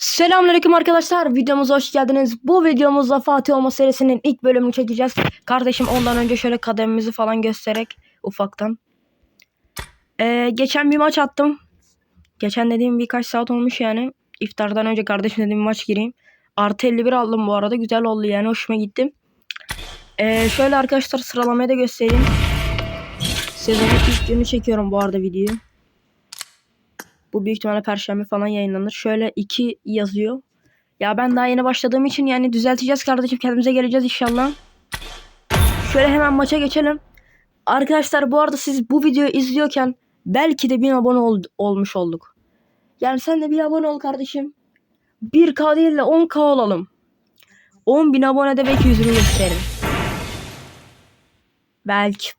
Selamünaleyküm arkadaşlar. Videomuza hoş geldiniz. Bu videomuzda Fatih Olma serisinin ilk bölümünü çekeceğiz. Kardeşim ondan önce şöyle kademimizi falan göstererek ufaktan. Ee, geçen bir maç attım. Geçen dediğim birkaç saat olmuş yani. İftardan önce kardeşim dediğim maç gireyim. Artı 51 aldım bu arada. Güzel oldu yani. Hoşuma gitti. Ee, şöyle arkadaşlar sıralamayı da göstereyim. Sezonun ilk günü çekiyorum bu arada videoyu. Bu büyük ihtimalle perşembe falan yayınlanır. Şöyle 2 yazıyor. Ya ben daha yeni başladığım için yani düzelteceğiz kardeşim. Kendimize geleceğiz inşallah. Şöyle hemen maça geçelim. Arkadaşlar bu arada siz bu videoyu izliyorken belki de 1000 abone ol- olmuş olduk. Yani sen de bir abone ol kardeşim. 1K değil de 10K olalım. 10.000 abonede belki yüzümü gösteririm. Belki.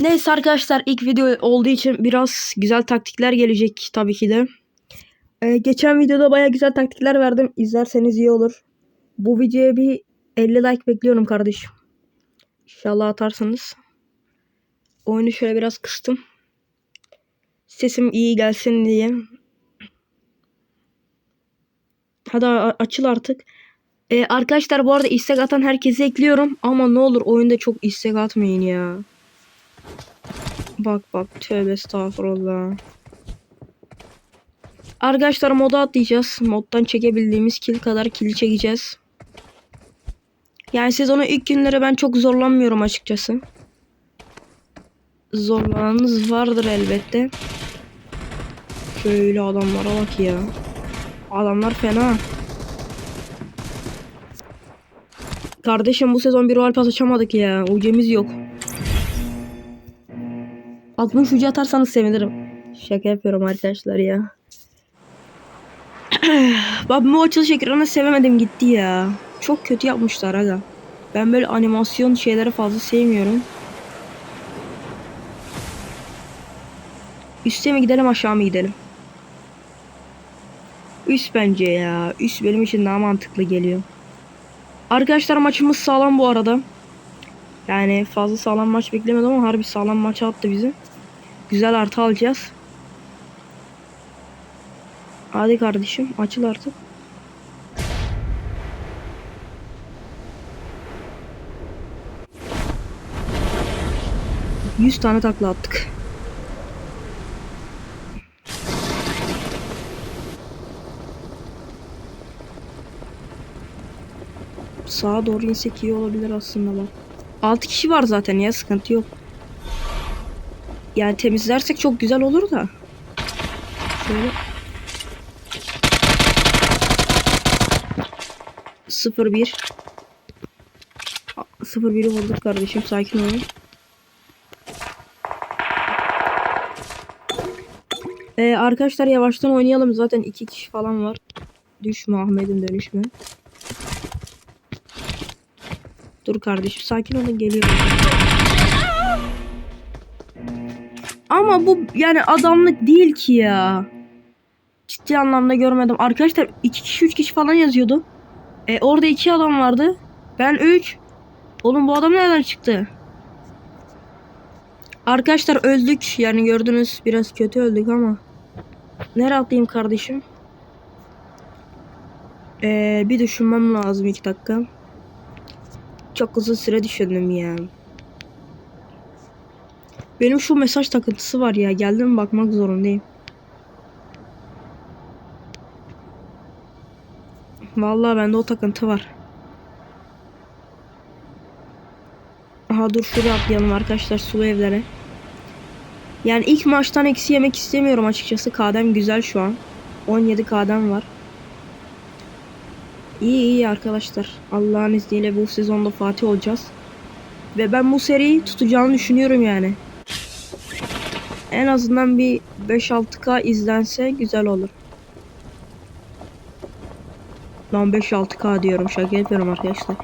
Neyse arkadaşlar ilk video olduğu için biraz güzel taktikler gelecek tabii ki de. Ee, geçen videoda baya güzel taktikler verdim. İzlerseniz iyi olur. Bu videoya bir 50 like bekliyorum kardeşim. İnşallah atarsınız. Oyunu şöyle biraz kıstım. Sesim iyi gelsin diye. Hadi açıl artık. Ee, arkadaşlar bu arada istek atan herkese ekliyorum. Ama ne olur oyunda çok istek atmayın ya. Bak bak tövbe estağfurullah. Arkadaşlar moda atlayacağız. Moddan çekebildiğimiz kill kadar kill çekeceğiz. Yani sezonun ilk günleri ben çok zorlanmıyorum açıkçası. Zorlananız vardır elbette. Şöyle adamlara bak ya. Adamlar fena. Kardeşim bu sezon bir rol pas açamadık ya. Ucemiz yok. 60 ucu atarsanız sevinirim. Şaka yapıyorum arkadaşlar ya. Bak bu açılış ekranı sevemedim gitti ya. Çok kötü yapmışlar aga. Ben böyle animasyon şeyleri fazla sevmiyorum. Üste mi gidelim aşağı mı gidelim? Üst bence ya. Üst benim için daha mantıklı geliyor. Arkadaşlar maçımız sağlam bu arada. Yani fazla sağlam maç beklemedim ama harbi sağlam maç attı bizi. Güzel artı alacağız. Hadi kardeşim açıl artık. Yüz tane takla attık. Sağa doğru insek iyi olabilir aslında bak. 6 kişi var zaten ya sıkıntı yok. Yani temizlersek çok güzel olur da. Şöyle. 01 01'i bulduk kardeşim sakin olun. Ee, arkadaşlar yavaştan oynayalım zaten iki kişi falan var. Düşme Ahmet'in dönüşme. Dur kardeşim sakin olun geliyorum. Ama bu yani adamlık değil ki ya. Ciddi anlamda görmedim. Arkadaşlar 2 kişi 3 kişi falan yazıyordu. E, orada 2 adam vardı. Ben 3. Oğlum bu adam nereden çıktı? Arkadaşlar öldük. Yani gördünüz biraz kötü öldük ama. Nereye atlayayım kardeşim? Ee, bir düşünmem lazım 2 dakika. Çok uzun süre düşündüm ya. Benim şu mesaj takıntısı var ya. Geldim bakmak zorundayım. Vallahi bende o takıntı var. Aha dur şuraya atlayalım arkadaşlar sulu evlere. Yani ilk maçtan eksi yemek istemiyorum açıkçası. Kadem güzel şu an. 17 kadem var. İyi iyi arkadaşlar. Allah'ın izniyle bu sezonda Fatih olacağız. Ve ben bu seriyi tutacağını düşünüyorum yani. En azından bir 5-6K izlense güzel olur. Lan 5-6K diyorum şaka yapıyorum arkadaşlar.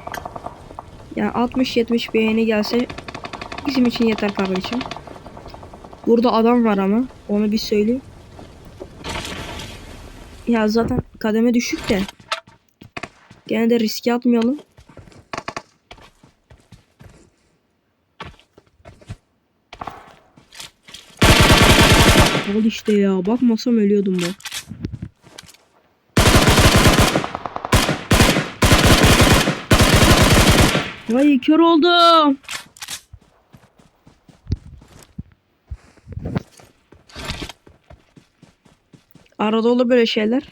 Yani 60-70 beğeni gelse bizim için yeter kardeşim. Burada adam var ama onu bir söyleyeyim. Ya zaten kademe düşük de. Gene de riske atmayalım. Al işte ya. Bakmasam ölüyordum bak. Vay kör oldum. Arada olur böyle şeyler.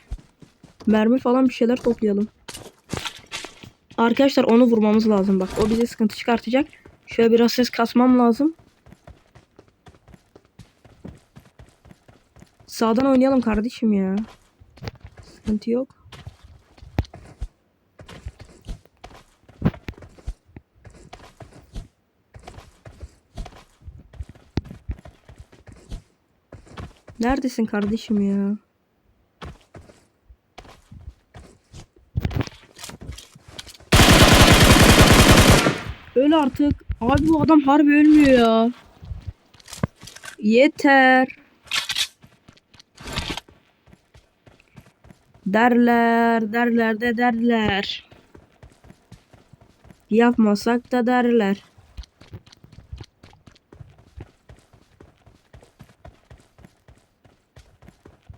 Mermi falan bir şeyler toplayalım. Arkadaşlar onu vurmamız lazım. Bak o bize sıkıntı çıkartacak. Şöyle biraz ses kasmam lazım. Sağdan oynayalım kardeşim ya. Sıkıntı yok. Neredesin kardeşim ya? Öl artık. Abi bu adam harbi ölmüyor ya. Yeter. Derler, derler de derler. Yapmasak da derler.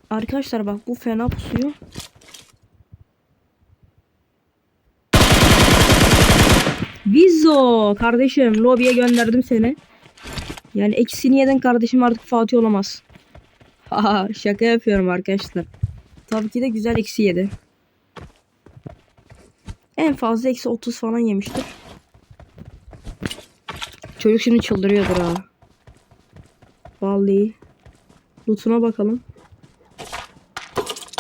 Arkadaşlar bak bu fena pusuyor. Vizo kardeşim lobiye gönderdim seni. Yani eksini yedin kardeşim artık Fatih olamaz. Haha şaka yapıyorum arkadaşlar. Tabii ki de güzel eksi yedi. En fazla eksi 30 falan yemiştir. Çocuk şimdi çıldırıyordur ha. Vallahi. Loot'una bakalım.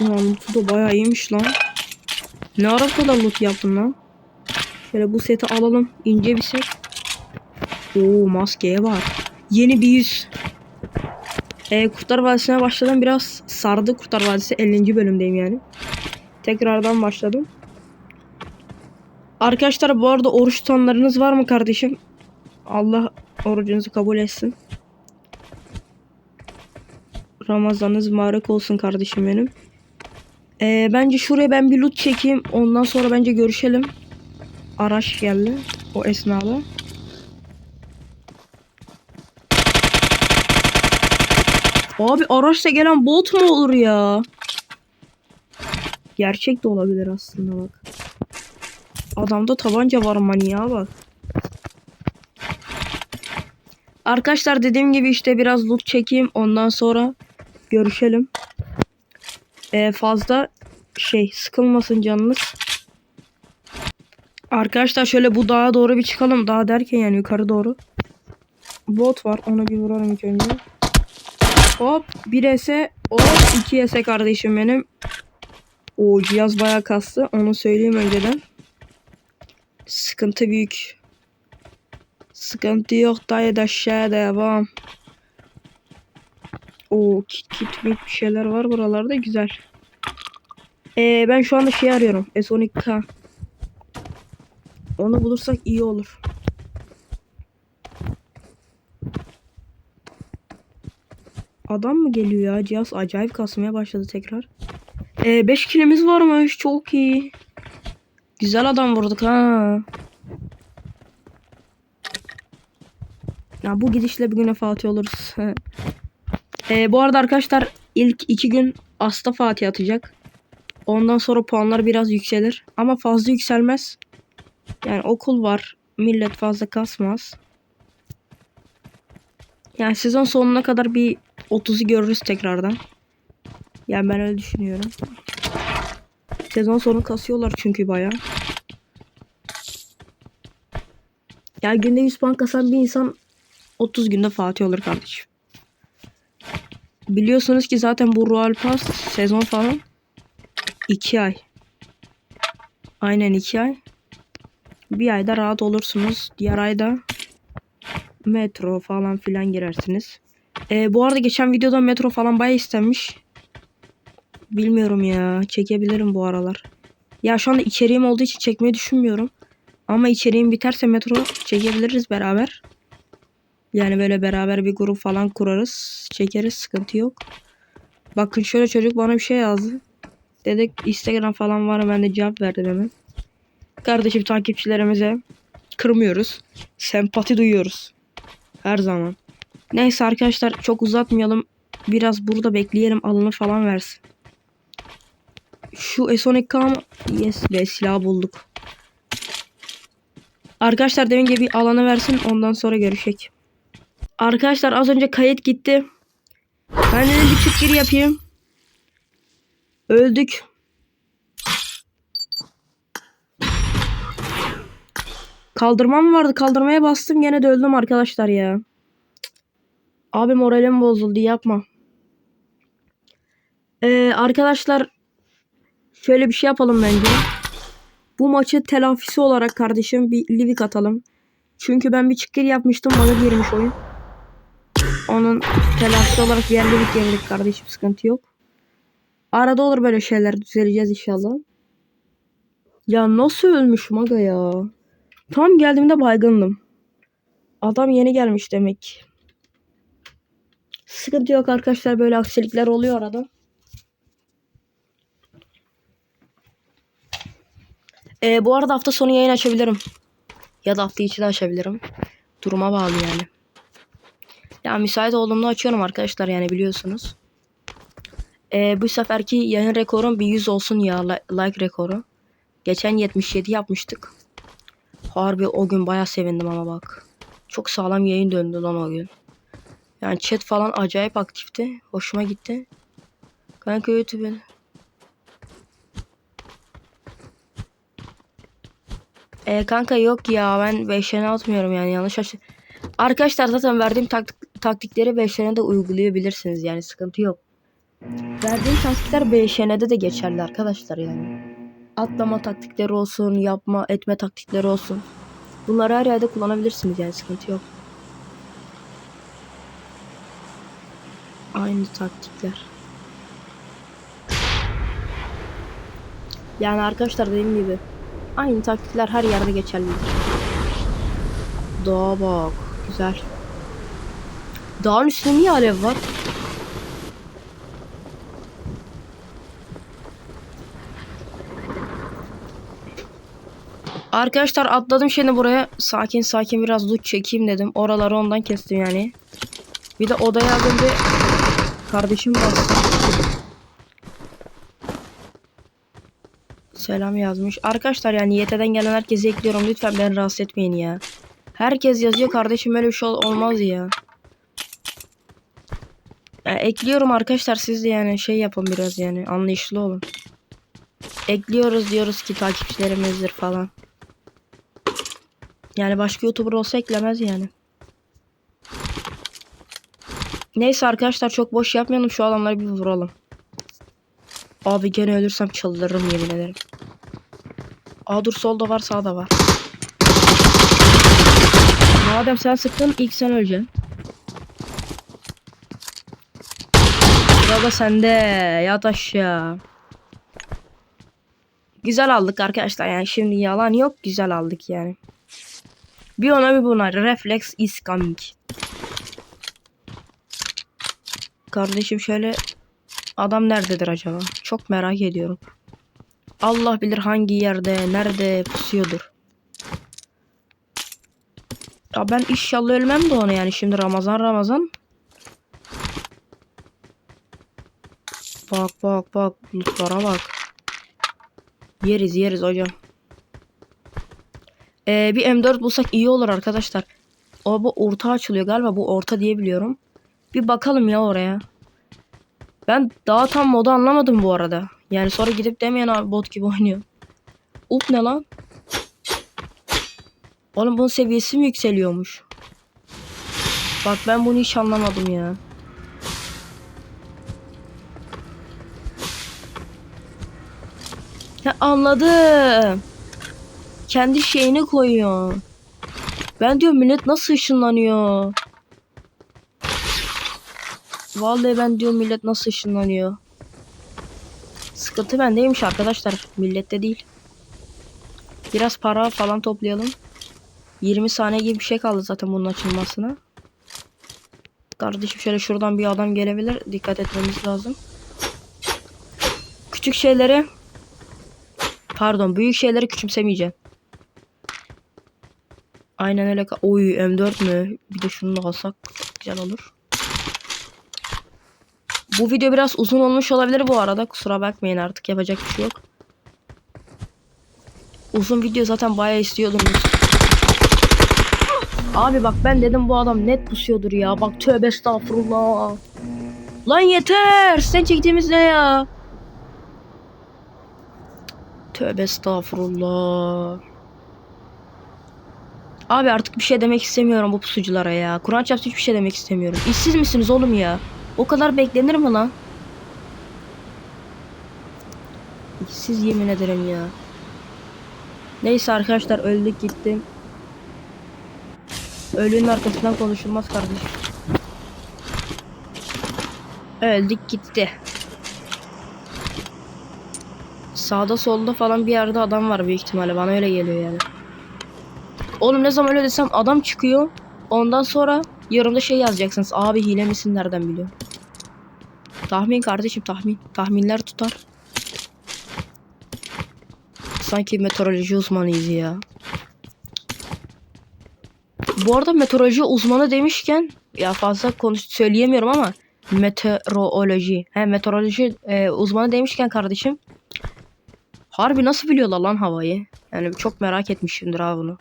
Ulan loot'u da bayağı iyiymiş lan. Ne ara kadar loot yaptın lan? Şöyle bu seti alalım. İnce bir set. Oo maskeye var. Yeni bir yüz. Ee, Kurtlar Vadisi'ne başladım. Biraz sardı Kurtlar Vadisi. 50. bölümdeyim yani. Tekrardan başladım. Arkadaşlar bu arada oruç tutanlarınız var mı kardeşim? Allah orucunuzu kabul etsin. Ramazanınız mübarek olsun kardeşim benim. Ee, bence şuraya ben bir loot çekeyim. Ondan sonra bence görüşelim. Araç geldi o esnada. Abi araçla gelen bot mu olur ya? Gerçek de olabilir aslında bak. Adamda tabanca var manyağa bak. Arkadaşlar dediğim gibi işte biraz loot çekeyim. Ondan sonra görüşelim. Ee, fazla şey sıkılmasın canınız. Arkadaşlar şöyle bu dağa doğru bir çıkalım. Dağ derken yani yukarı doğru. Bot var. Onu bir vuralım ilk önce. Hop. 1 S. Hop. 2 S kardeşim benim. O cihaz bayağı kastı. Onu söyleyeyim önceden. Sıkıntı büyük. Sıkıntı yok. Dayı da aşağıya devam. O kit kit bir şeyler var buralarda. Güzel. Ee, ben şu anda şey arıyorum. S12K. Onu bulursak iyi olur. Adam mı geliyor ya? Cihaz acayip kasmaya başladı tekrar. 5 ee, kilimiz varmış. Çok iyi. Güzel adam vurduk ha. Ya bu gidişle bir güne Fatih oluruz. ee, bu arada arkadaşlar ilk iki gün Asta Fatih atacak. Ondan sonra puanlar biraz yükselir. Ama fazla yükselmez. Yani okul var. Millet fazla kasmaz. Yani sezon sonuna kadar bir 30'u görürüz tekrardan. Yani ben öyle düşünüyorum. Sezon sonu kasıyorlar çünkü baya. Ya günde 100 puan kasan bir insan 30 günde Fatih olur kardeşim. Biliyorsunuz ki zaten bu Royal Pass sezon falan 2 ay. Aynen 2 ay. Bir ayda rahat olursunuz. Diğer ayda metro falan filan girersiniz. Ee, bu arada geçen videoda metro falan bayağı istenmiş. Bilmiyorum ya. Çekebilirim bu aralar. Ya şu anda içeriğim olduğu için çekmeyi düşünmüyorum. Ama içeriğim biterse metro çekebiliriz beraber. Yani böyle beraber bir grup falan kurarız. Çekeriz sıkıntı yok. Bakın şöyle çocuk bana bir şey yazdı. Dedik Instagram falan var mı ben de cevap verdim hemen. Kardeşim takipçilerimize kırmıyoruz. Sempati duyuyoruz. Her zaman. Neyse arkadaşlar çok uzatmayalım. Biraz burada bekleyelim alını falan versin. Şu S12K Yes be silah bulduk. Arkadaşlar demin gibi alanı versin ondan sonra görüşecek. Arkadaşlar az önce kayıt gitti. Ben dedim bir çık gir yapayım. Öldük. Kaldırma mı vardı? Kaldırmaya bastım gene de öldüm arkadaşlar ya. Abi moralim bozuldu yapma. Ee, arkadaşlar şöyle bir şey yapalım bence. Bu maçı telafisi olarak kardeşim bir livik atalım. Çünkü ben bir çıkır yapmıştım bana girmiş oyun. Onun telafisi olarak bir livik yenildik kardeşim sıkıntı yok. Arada olur böyle şeyler düzeleceğiz inşallah. Ya nasıl ölmüşüm aga ya. Tam geldiğimde baygındım. Adam yeni gelmiş demek. Sıkıntı yok arkadaşlar böyle aksilikler oluyor arada. Ee, bu arada hafta sonu yayın açabilirim. Ya da hafta içi de açabilirim. Duruma bağlı yani. Ya müsait olduğumda açıyorum arkadaşlar yani biliyorsunuz. Ee, bu seferki yayın rekorum bir 100 olsun ya li- like rekoru. Geçen 77 yapmıştık. Harbi o gün baya sevindim ama bak. Çok sağlam yayın döndü lan o gün. Yani chat falan acayip aktifti. Hoşuma gitti. Kanka YouTube E kanka yok ya ben 5'lerine atmıyorum yani yanlış aç. Arkadaşlar zaten verdiğim taktik, taktikleri 5'lerine de uygulayabilirsiniz yani sıkıntı yok. Verdiğim taktikler 5'lerine de geçerli arkadaşlar yani. Atlama taktikleri olsun, yapma, etme taktikleri olsun. Bunları her yerde kullanabilirsiniz yani sıkıntı yok. Aynı taktikler. Yani arkadaşlar dediğim gibi aynı taktikler her yerde geçerlidir. Dağa bak. Güzel. Dağın üstünde niye alev var? Arkadaşlar atladım şimdi buraya. Sakin sakin biraz loot çekeyim dedim. Oraları ondan kestim yani. Bir de odaya az önce kardeşim bastı. Selam yazmış. Arkadaşlar yani YT'den gelen herkesi ekliyorum. Lütfen beni rahatsız etmeyin ya. Herkes yazıyor kardeşim öyle bir şey ol- olmaz ya. Ya ekliyorum arkadaşlar siz de yani şey yapın biraz yani anlayışlı olun. Ekliyoruz diyoruz ki takipçilerimizdir falan. Yani başka YouTuber olsa eklemez yani. Neyse arkadaşlar çok boş yapmayalım şu adamları bir vuralım. Abi gene ölürsem çıldırırım yemin ederim. Aa dur solda var sağda var. Madem sen sıktın ilk sen öleceksin. Sırada sende yat aşağı. Güzel aldık arkadaşlar yani şimdi yalan yok güzel aldık yani. Bir ona bir buna reflex is coming. Kardeşim şöyle adam nerededir acaba? Çok merak ediyorum. Allah bilir hangi yerde, nerede pusuyordur. Ya ben inşallah ölmem de ona yani şimdi Ramazan Ramazan. Bak bak bak lootlara bak. Yeriz yeriz hocam. Ee, bir M4 bulsak iyi olur arkadaşlar. O bu orta açılıyor galiba bu orta diye biliyorum. Bir bakalım ya oraya. Ben daha tam modu anlamadım bu arada. Yani sonra gidip demeyen abi bot gibi oynuyor. Up ne lan? Oğlum bunun seviyesi mi yükseliyormuş? Bak ben bunu hiç anlamadım ya. Ha, anladım. Kendi şeyini koyuyor. Ben diyorum millet nasıl ışınlanıyor? Vallahi ben diyorum millet nasıl ışınlanıyor? Sıkıntı bendeymiş arkadaşlar. Millette değil. Biraz para falan toplayalım. 20 saniye gibi bir şey kaldı zaten bunun açılmasına. Kardeşim şöyle şuradan bir adam gelebilir. Dikkat etmemiz lazım. Küçük şeyleri pardon büyük şeyleri küçümsemeyeceğim. Aynen öyle. Oy M4 mü? Bir de şunu da alsak güzel olur. Bu video biraz uzun olmuş olabilir bu arada. Kusura bakmayın artık yapacak bir şey yok. Uzun video zaten bayağı istiyordum. Abi bak ben dedim bu adam net pusuyordur ya. Bak tövbe estağfurullah. Lan yeter. Sen çektiğimiz ne ya? Tövbe estağfurullah. Abi artık bir şey demek istemiyorum bu pusuculara ya. Kur'an çarptı hiçbir şey demek istemiyorum. İşsiz misiniz oğlum ya? O kadar beklenir mi lan? İşsiz yemin ederim ya. Neyse arkadaşlar öldük gitti. Ölünün arkasından konuşulmaz kardeşim. Öldük gitti. Sağda solda falan bir yerde adam var büyük ihtimalle. Bana öyle geliyor yani. Oğlum ne zaman öyle desem adam çıkıyor. Ondan sonra yorumda şey yazacaksınız. Abi hile misin nereden biliyor? Tahmin kardeşim tahmin. Tahminler tutar. Sanki meteoroloji uzmanıyız ya. Bu arada meteoroloji uzmanı demişken ya fazla konuş söyleyemiyorum ama meteoroloji. He meteoroloji e, uzmanı demişken kardeşim harbi nasıl biliyorlar lan havayı? Yani çok merak etmişimdir ha bunu.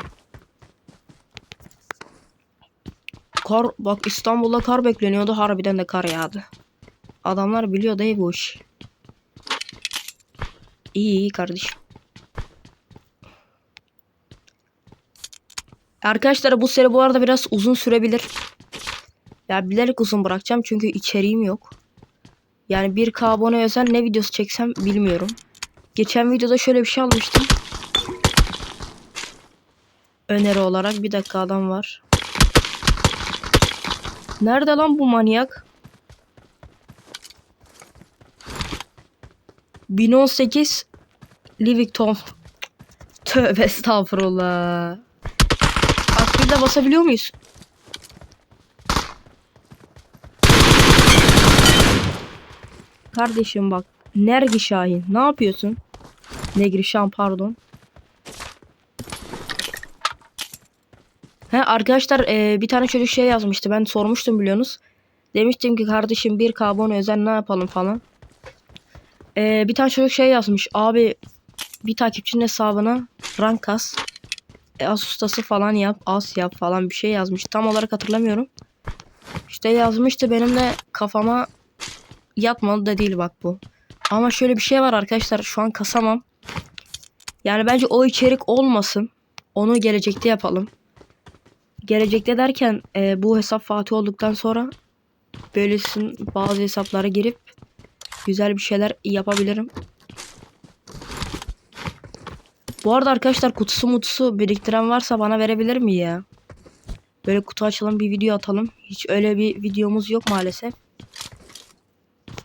Kar bak İstanbul'da kar bekleniyordu harbiden de kar yağdı. Adamlar biliyor değil bu iş. İyi iyi kardeşim. Arkadaşlar bu seri bu arada biraz uzun sürebilir. Ya bilerek uzun bırakacağım çünkü içeriğim yok. Yani 1K abone özel ne videosu çeksem bilmiyorum. Geçen videoda şöyle bir şey almıştım. Öneri olarak bir dakika adam var. Nerede lan bu manyak? 1018 Livington. Tövbe estağfurullah. Akbilde basabiliyor muyuz? Kardeşim bak. Nergi Şahin. Ne yapıyorsun? Negri Şan pardon. He arkadaşlar e, bir tane çocuk şey yazmıştı. Ben sormuştum biliyorsunuz. Demiştim ki kardeşim bir karbon özel ne yapalım falan. E, bir tane çocuk şey yazmış. Abi bir takipçinin hesabına rank kas. E, as falan yap. As yap falan bir şey yazmış. Tam olarak hatırlamıyorum. İşte yazmıştı benim de kafama yatmadı da değil bak bu. Ama şöyle bir şey var arkadaşlar. Şu an kasamam. Yani bence o içerik olmasın. Onu gelecekte yapalım. Gelecekte derken e, bu hesap Fatih olduktan sonra böylesin bazı hesaplara girip güzel bir şeyler yapabilirim. Bu arada arkadaşlar kutusu mutusu biriktiren varsa bana verebilir mi ya? Böyle kutu açalım bir video atalım. Hiç öyle bir videomuz yok maalesef.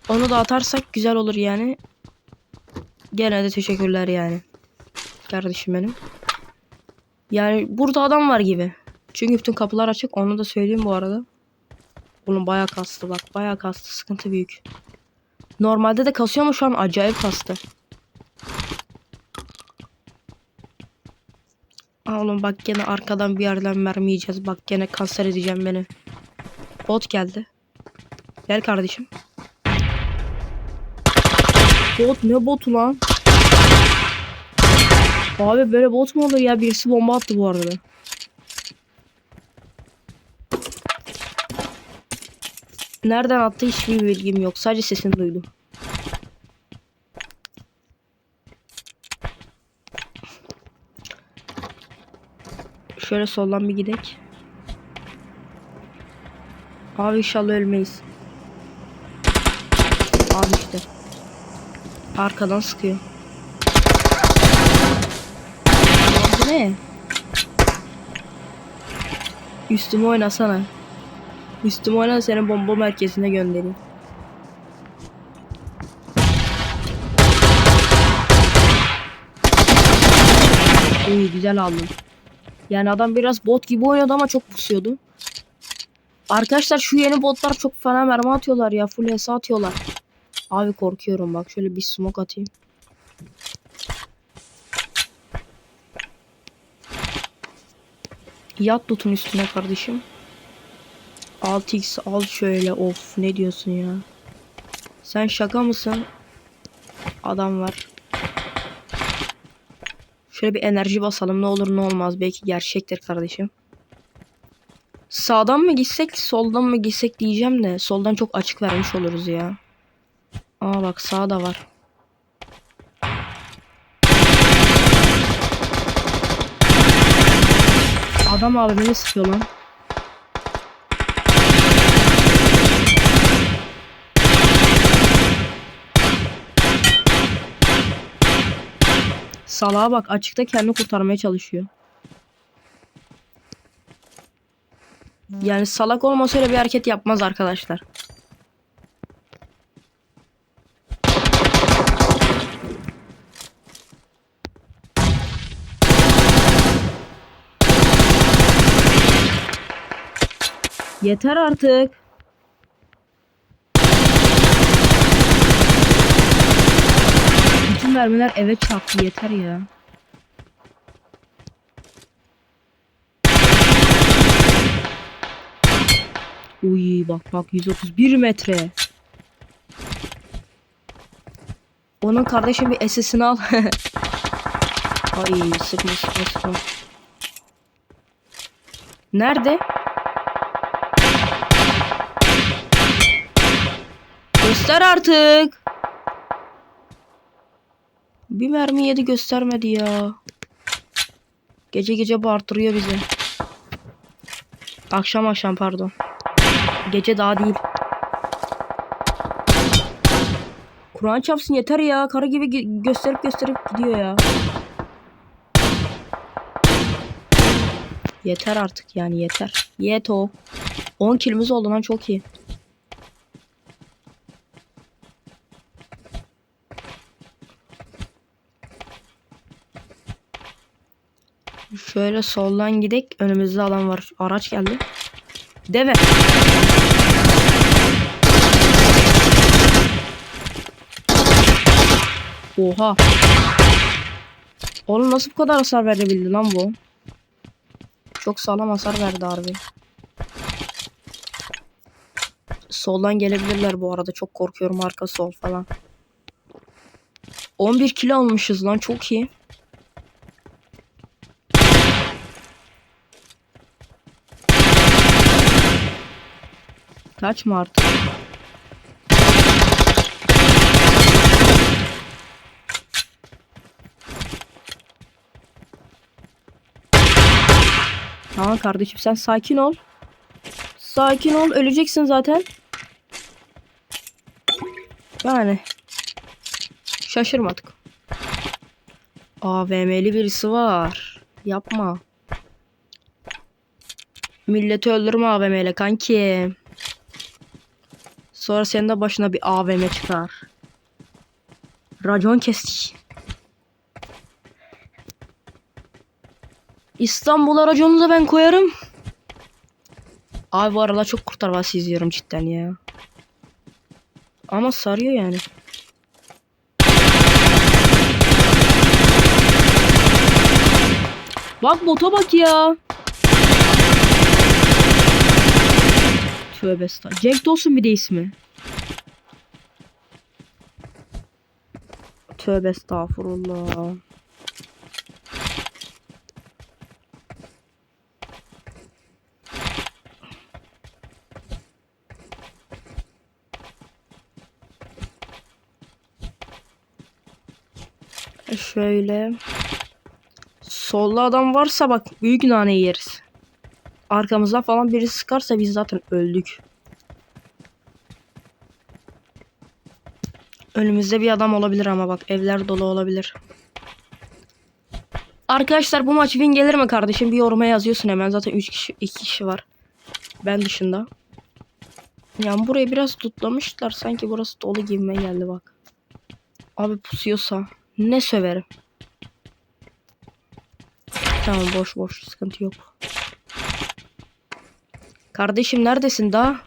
Onu da atarsak güzel olur yani. Gene de teşekkürler yani. Kardeşim benim. Yani burada adam var gibi. Çünkü bütün kapılar açık. Onu da söyleyeyim bu arada. Oğlum bayağı kastı bak. Bayağı kastı. Sıkıntı büyük. Normalde de kasıyor ama şu an acayip kastı. Oğlum bak gene arkadan bir yerden mermi yiyeceğiz. Bak gene kanser edeceğim beni. Bot geldi. Gel kardeşim. Bot ne botu lan? Abi böyle bot mu olur ya? Birisi bomba attı bu arada. Nereden attı hiçbir bilgim yok. Sadece sesini duydum. Şöyle soldan bir gidek. Abi inşallah ölmeyiz. Abi işte. Arkadan sıkıyor. Bu ne? Üstüme oynasana. Üstüme oyna seni bomba merkezine göndereyim. İyi güzel aldım. Yani adam biraz bot gibi oynadı ama çok pusuyordu. Arkadaşlar şu yeni botlar çok fena mermi atıyorlar ya. Full HS atıyorlar. Abi korkuyorum bak. Şöyle bir smoke atayım. Yat tutun üstüne kardeşim. 6x al şöyle of ne diyorsun ya. Sen şaka mısın? Adam var. Şöyle bir enerji basalım ne olur ne olmaz belki gerçektir kardeşim. sağdan mı gitsek soldan mı gitsek diyeceğim de soldan çok açık vermiş oluruz ya. Aa bak sağda var. Adam abi beni sıkıyor lan. Salağa bak açıkta kendini kurtarmaya çalışıyor. Yani salak olmasa öyle bir hareket yapmaz arkadaşlar. Yeter artık. Bütün mermiler eve çarptı yeter ya. Uy bak bak 131 metre. Onun kardeşim bir SS'ini al. Ay sıkma sıkma sıkma. Nerede? Göster artık. Bir mermi yedi göstermedi ya. Gece gece bağırtırıyor bizi. Akşam akşam pardon. Gece daha değil. Kur'an çapsın yeter ya. Karı gibi gö- gösterip gösterip gidiyor ya. Yeter artık yani yeter. Yet o. 10 kilimiz oldu lan çok iyi. Şöyle soldan gidek. Önümüzde alan var. Araç geldi. Deve. Oha. Oğlum nasıl bu kadar hasar verebildi lan bu? Çok sağlam hasar verdi harbi. Soldan gelebilirler bu arada. Çok korkuyorum arka sol falan. 11 kilo almışız lan çok iyi. Kaçma artık. Tamam kardeşim sen sakin ol. Sakin ol öleceksin zaten. Yani. Şaşırmadık. AVM'li birisi var. Yapma. Milleti öldürme AVM'yle kanki. Sonra senin de başına bir AVM çıkar. Racon kestik. İstanbul'a raconu da ben koyarım. Abi bu aralar çok Kurtlar Vadisi izliyorum cidden ya. Ama sarıyor yani. Bak bota bak ya. Tövbe estağfurullah. Jack Dawson bir de ismi. Tövbe estağfurullah. E Şöyle. Solda adam varsa bak büyük nane yeriz. Arkamızdan falan biri sıkarsa biz zaten öldük. Önümüzde bir adam olabilir ama bak evler dolu olabilir. Arkadaşlar bu maç win gelir mi kardeşim? Bir yoruma yazıyorsun hemen. Zaten 3 kişi 2 kişi var. Ben dışında. Yani burayı biraz tutlamışlar. Sanki burası dolu gibime geldi bak. Abi pusuyorsa ne söverim. Tamam boş boş sıkıntı yok. Kardeşim neredesin daha?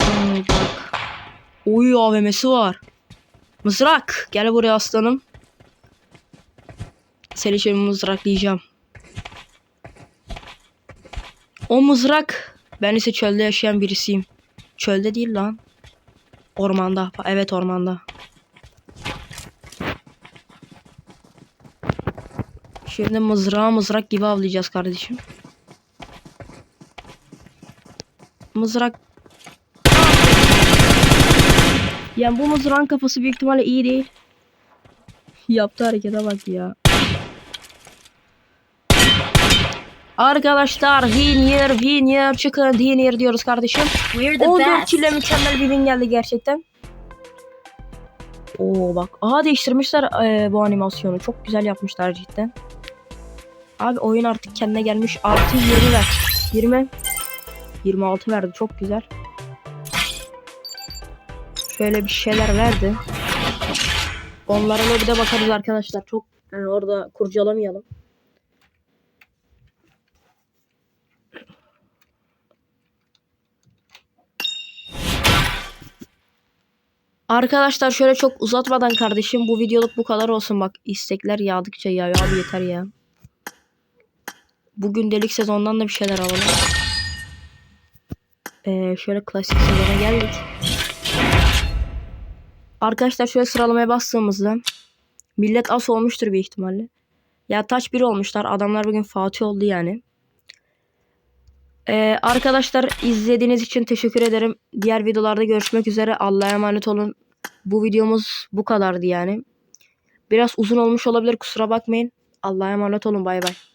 Hmm, bak. Oy AVM'si var. Mızrak. Gel buraya aslanım. Seni şimdi mızraklayacağım. O mızrak. Ben ise çölde yaşayan birisiyim. Çölde değil lan. Ormanda. Evet ormanda. Şimdi mızrağı mızrak gibi avlayacağız kardeşim. Mızrak yani bu mızrağın kafası büyük ihtimalle iyi değil. Yaptığı harekete bak ya. Arkadaşlar Vinyer, Vinyer, çıkın Vinyer diyoruz kardeşim. We're the 14 best. kilo mükemmel bir win geldi gerçekten. Oo bak. Aha değiştirmişler eee, bu animasyonu. Çok güzel yapmışlar cidden. Abi oyun artık kendine gelmiş. Artı 20 ver. 20. 26 verdi. Çok güzel. Şöyle bir şeyler verdi. Onlara bir de bakarız arkadaşlar. Çok yani orada kurcalamayalım. Arkadaşlar şöyle çok uzatmadan kardeşim bu videoluk bu kadar olsun bak istekler yağdıkça yağıyor abi yeter ya. Bu gündelik sezondan da bir şeyler alalım. Ee, şöyle klasik sezona geldik. Arkadaşlar şöyle sıralamaya bastığımızda millet as olmuştur bir ihtimalle. Ya taç bir olmuşlar. Adamlar bugün Fatih oldu yani. Ee, arkadaşlar izlediğiniz için teşekkür ederim. Diğer videolarda görüşmek üzere. Allah'a emanet olun. Bu videomuz bu kadardı yani. Biraz uzun olmuş olabilir kusura bakmayın. Allah'a emanet olun bay bay.